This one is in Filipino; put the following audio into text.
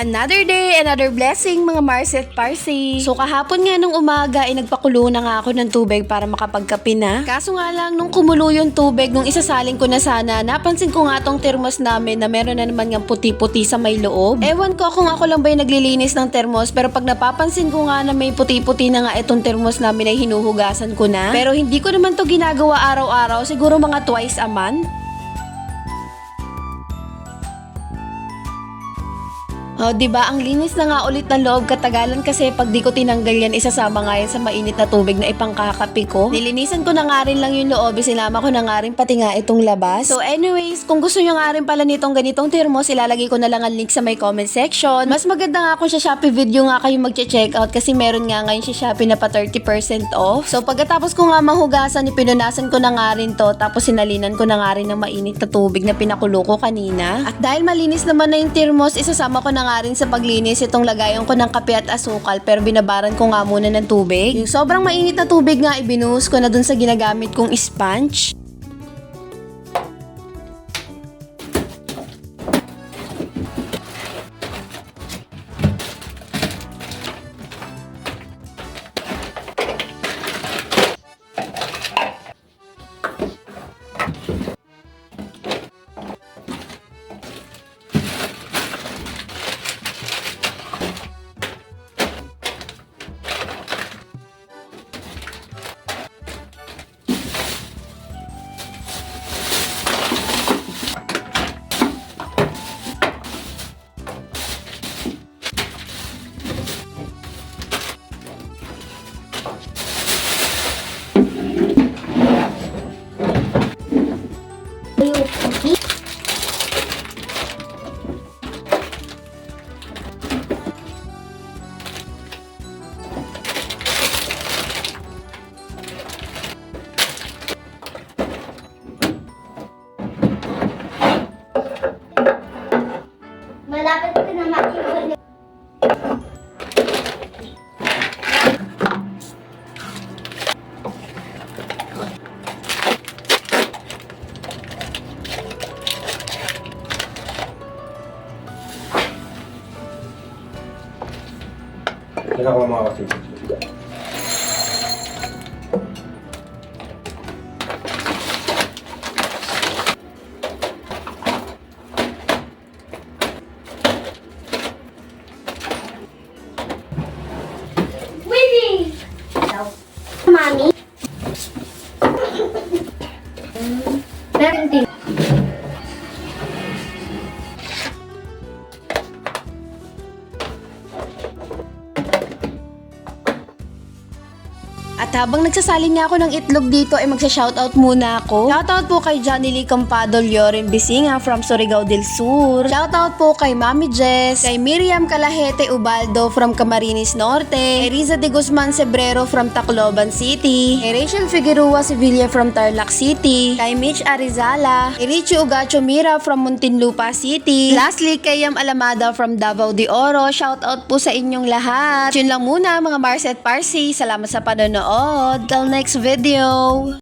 Another day, another blessing mga Marset Parsi. So kahapon nga nung umaga ay nagpakulo na nga ako ng tubig para makapagkape na. Kaso nga lang nung kumulo yung tubig, nung isasalin ko na sana, napansin ko nga tong termos namin na meron na naman ng puti-puti sa may loob. Ewan ko kung ako lang ba yung naglilinis ng termos pero pag napapansin ko nga na may puti-puti na nga itong termos namin ay hinuhugasan ko na. Pero hindi ko naman to ginagawa araw-araw, siguro mga twice a month. Oh, 'di ba? Ang linis na nga ulit ng loob katagalan kasi pag di ko tinanggal yan, isasama nga yan sa mainit na tubig na ipangkakapi ko. Nilinisan ko na nga rin lang yung loob, sinama ko na nga rin pati nga itong labas. So anyways, kung gusto nyo nga rin pala nitong ganitong termos, ilalagay ko na lang ang link sa may comment section. Mas maganda nga kung sa Shopee video nga kayo magche-check out kasi meron nga ngayon si Shopee na pa 30% off. So pagkatapos ko nga mahugasan, ipinunasan ko na nga rin to tapos sinalinan ko na nga rin ng mainit na tubig na pinakulo ko kanina. At dahil malinis naman na yung termos, isasama ko na nga rin sa paglinis itong lagayan ko ng kape at asukal pero binabaran ko nga muna ng tubig. Yung sobrang mainit na tubig nga ibinuhos ko na dun sa ginagamit kong sponge. Malapit ko na makikita. Yan ako mga kasi. At habang nagsasalin nga ako ng itlog dito ay magsa-shoutout muna ako. Shoutout po kay Johnny Lee Campadol Yorin Bisinga from Surigao del Sur. Shoutout po kay Mami Jess, kay Miriam Calahete Ubaldo from Camarines Norte, kay Riza de Guzman Sebrero from Tacloban City, kay Rachel Figueroa Sevilla from Tarlac City, kay Mitch Arizala, kay Richie Ugacho Mira from Muntinlupa City, lastly kay Yam Alamada from Davao de Oro. Shoutout po sa inyong lahat. Yun lang muna mga Marset Parsi. Salamat sa panonood. Till next video.